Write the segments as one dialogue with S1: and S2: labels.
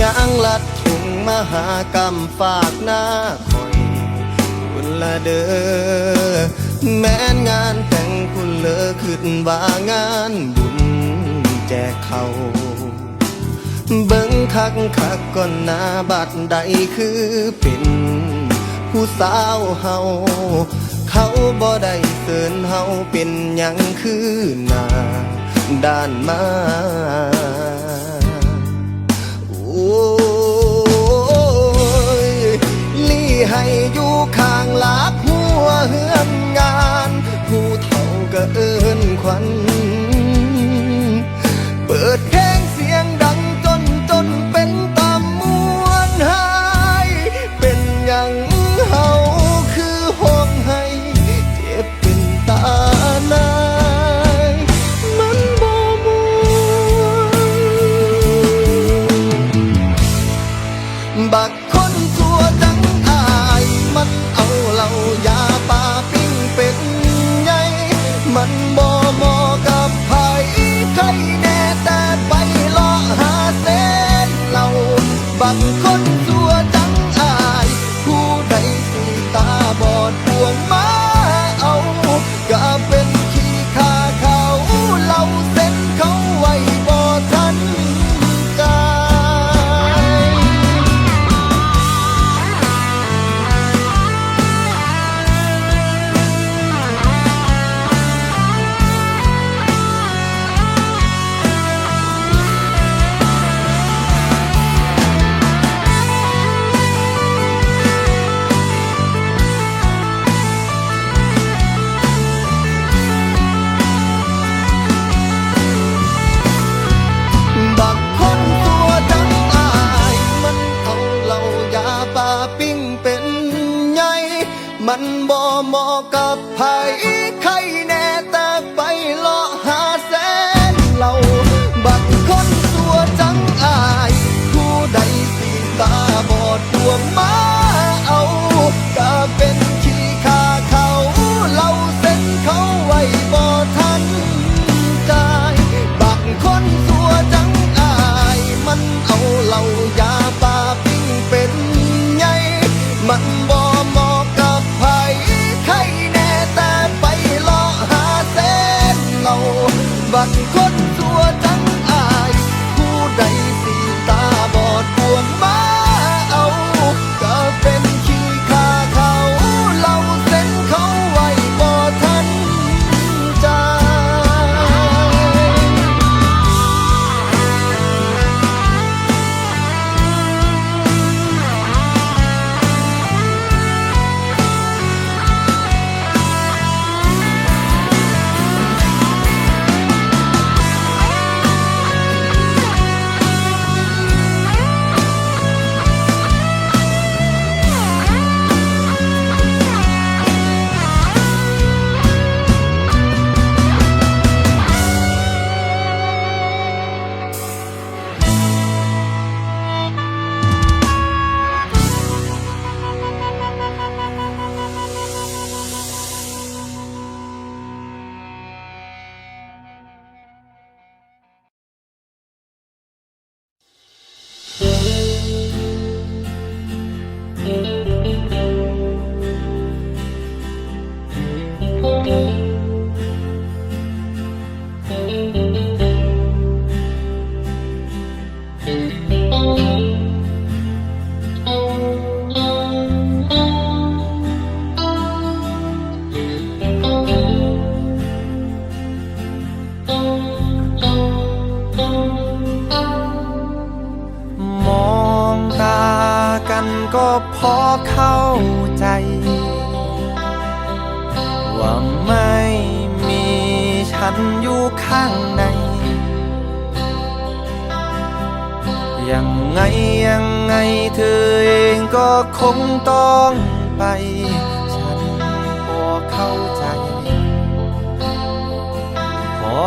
S1: ยางลัดถุงมหากรรมฝากหน้าคอยคุณละเด้อแม้นงานแต่งคุณเลอขึ้นว่างานบุญแจกเขาเบิ่งคักคักก่อนหน้าบัดใดคือเป็นผู้สาวเฮาเขาบ่ได้เสินเฮาเป็นหยังคือหน้าด้านมา ให้อยู่ข้างลักหัวเฮือนงาน ผู้เฒ่าก็เอินขวัญเปิดเพลงเสียงดังจนจนเป็นตามวนหาย เป็นอย่างเฮาคือห้องให้เจ็บเป็นตานายมันบ่มวนบักคนชั่วจังา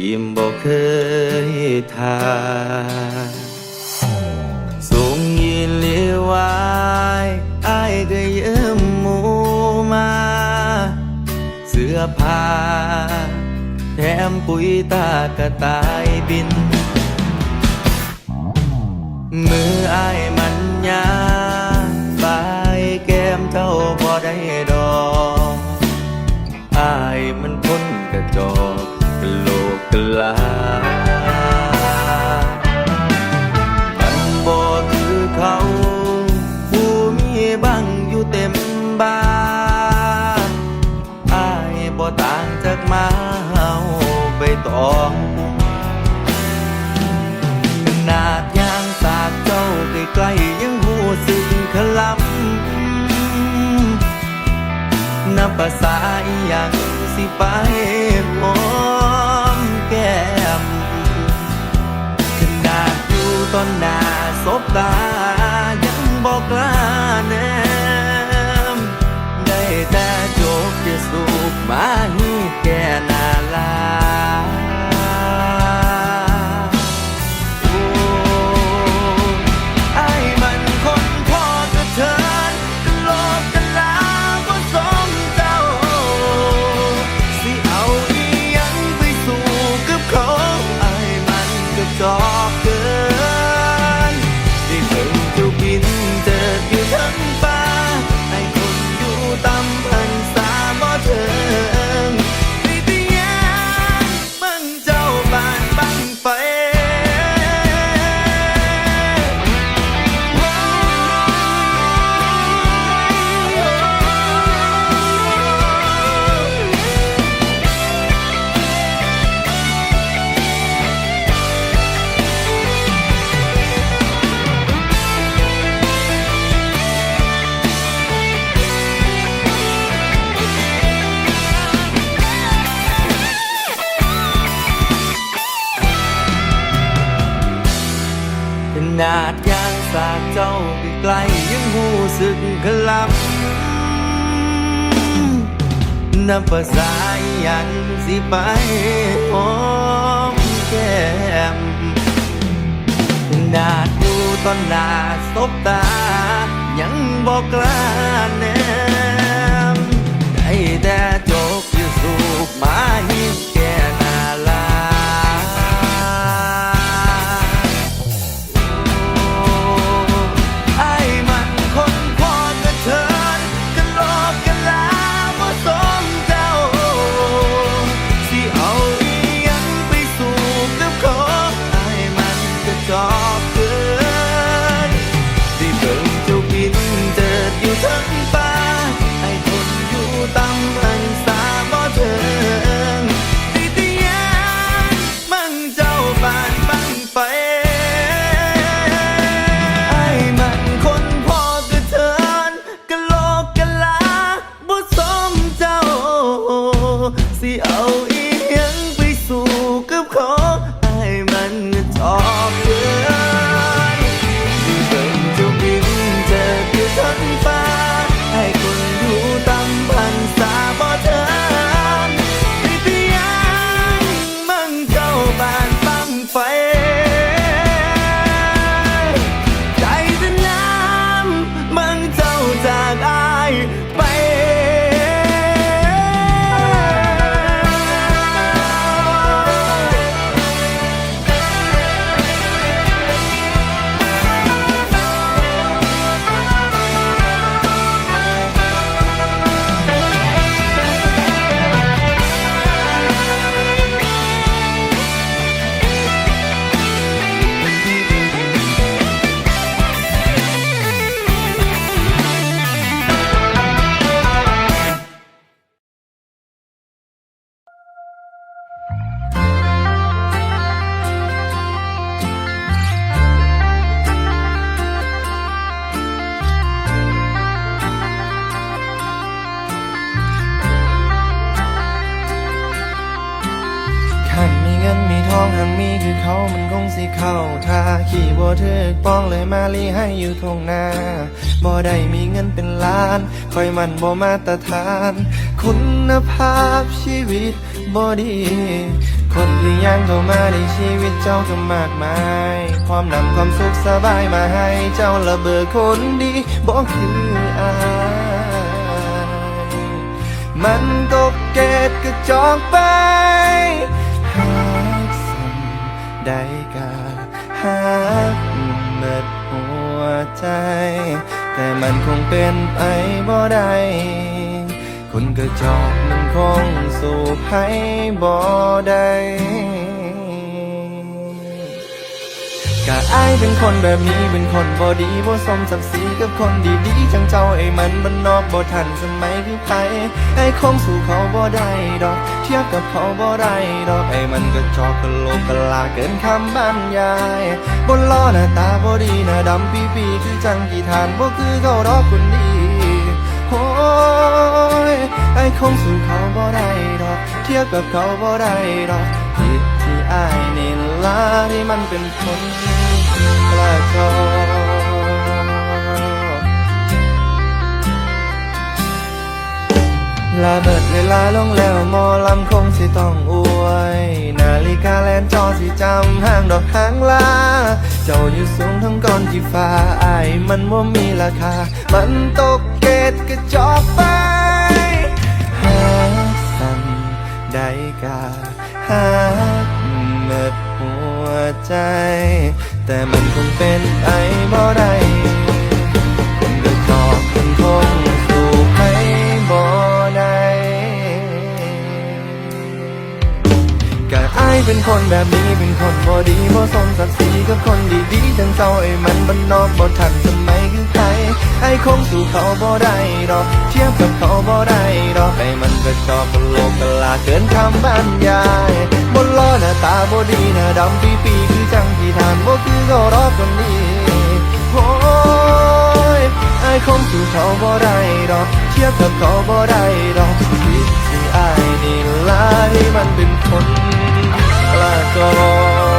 S2: ยิ้
S3: มบอกเคยทาสูงยินเลียวายไอ้ก็เยิ้มมูมา เสื้อผ้าแถมปุ๋ยตากระต่ายบิน มือไอ้มันยาปลาแก้มเจ้าบ่ได้ด กลาตำบลคือเขาผู้มีบังอยู่เต็มบ้านอายบ่ต่างจากมาเฮาไปตองขนาดยางสากเจ้าใกล้ๆยังหูสึกขลำนับภาษาอีหยังสิไปพอ อนหน้าสบตา น้ำภาษายังสิไปหอมแก้มนาดูตอนหนาสบตา ยังบอกกล้าแนมได้แต่จบอยู่สูบมาหิ อยู่ทงหน้าบ่ได้
S2: มีเงินเป็นล้าน คอยมันบ่มาตรฐาน คุณภาพชีวิตบ่ดี คนที่ยังเข้ามาในชีวิตเจ้าก็มากมาย ความนำความสุขสบายมาให้เจ้าระเบิดคนดีบ่คืออายมันตกเกตกระจอกไปหากสันได้ ใจ แต่มันคงเป็นไปบ่ได้คนกระจอกมันคงสู่ให้บ่ได้ กะอายเป็นคนแบบนี้เป็นคนบ่ดีบ่สมศักดิ์ศรีกับคนดีๆจังเจ้าไอ้มันมันนอกบ่ทันสมัยคือไผไอ้คงสู่เขาบ่ได้ดอก เทียบกับเขาบ่ได้ดอกไอ้มันก็จอกกะโหลกกะลาเกินคำบรรยายบนล้อหน้าตาบ่ดีหน้าดำปีปีคือจังกี่ทานบ่คือเขาดอกคนดีโอ้ยไอ้คงสู่เขาบ่ได้ดอก เทียบกับเขาบ่ได้ดอก อายนี่ละที่มันเป็นคนกระจอกลาเบิดเวลาลงแล้วมอลำคงสิต้องอวย นาฬิกาแลนจอสิจำห้างดอกหางลา เจ้าอยู่สูงทั้งก้อนที่ฟ้าอายมันว่ามีราคา มันตกเกตกระจอกไปหาสั่นได้กาหา ใจ แต่มันคงเป็นไปบ่ได้คนกระจอบคนคงสู่ให้บ่ได้กะอายเป็นคนแบบนี้เป็นคนบ่ดีบ่สมศักดิ์ศรีกับคนดีๆจังเจ้าไอ้มันบ้านนอกบ่ทันสมัยคือ ไอ้คงสู่เขาบ่ได้ดอกเทียบกับเขาบ่ได้ดอกไอ้มันก็ชอบกะโลกกลาเกินคำบรรยายบนล้อหน้าตาบ่ดีหน้าดำปีปีคือจังที่ทานบ่คือเขารอคนนี้โอ้ยไอ้คงสู่เขาบ่ได้ดอกเทียบกับเขาบ่ได้ดอกผิดที่อายนี่ล่ะที่มันเป็นคนลาจอที่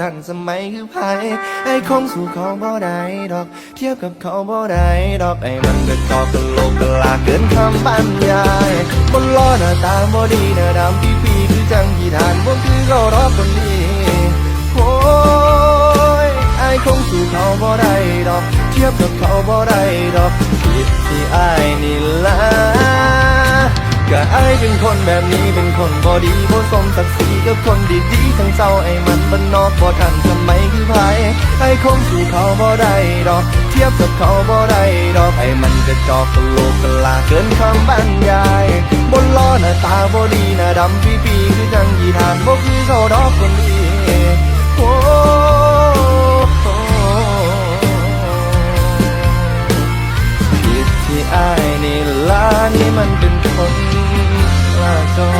S2: ทันสมัยคือไผไอ้คงสู่เขาบ่ได้ดอก เทียบกับเขาบ่ได้ดอกไอ้มันก็จอกกะโลกกะลาเกินคำบรรยายบนล้อหน้าตาบ่ดีหน้าดำปีปีๆคือจังที่ทานบ่คือเขารอบคนดีโอ้ยไอ้คงสู่เขาบ่ได้ดอก เทียบกับเขาบ่ได้ดอกผิดที่ไอ้นี่ละ ก็ไอเป็นคนแบบนี้เป็นคนบอดีบ่สมศักดิ์ศรีกับคนดีๆทั้งเศร้าไอ้มันบ้านนอกบ่ทันสมัยคือไผไอ้คงสู่เขาบ่ได้ดอก เทียบกับเขาบ่ได้ดอก ไอ้มันกระจอกกะโลกกะลาเกินคำบรรยายบนล้อหน้าตาบ่ดีหน้าดำปีปีคือจังยีทานบ่คือเขาดอกคนดีโอ้ผิดที่อายนี่ล่ะนี่มันเป็นคน ลาจอ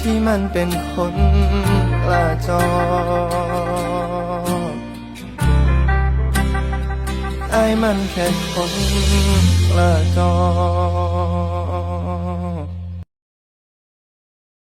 S2: ที่มันเป็นคนลาจอไอ้มันแค่คนลาจอ